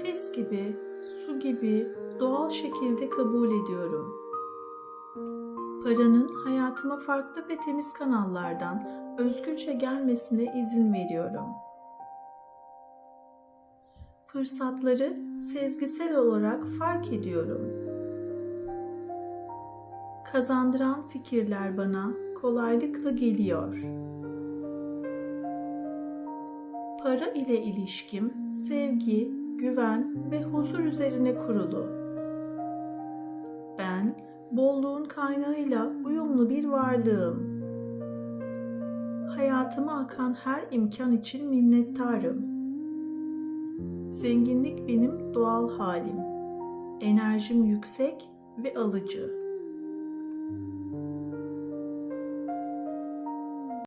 nefes gibi, su gibi doğal şekilde kabul ediyorum. Paranın hayatıma farklı ve temiz kanallardan özgürce gelmesine izin veriyorum. Fırsatları sezgisel olarak fark ediyorum. Kazandıran fikirler bana kolaylıkla geliyor. Para ile ilişkim sevgi, güven ve huzur üzerine kurulu. Ben bolluğun kaynağıyla uyumlu bir varlığım. Hayatıma akan her imkan için minnettarım. Zenginlik benim doğal halim. Enerjim yüksek ve alıcı.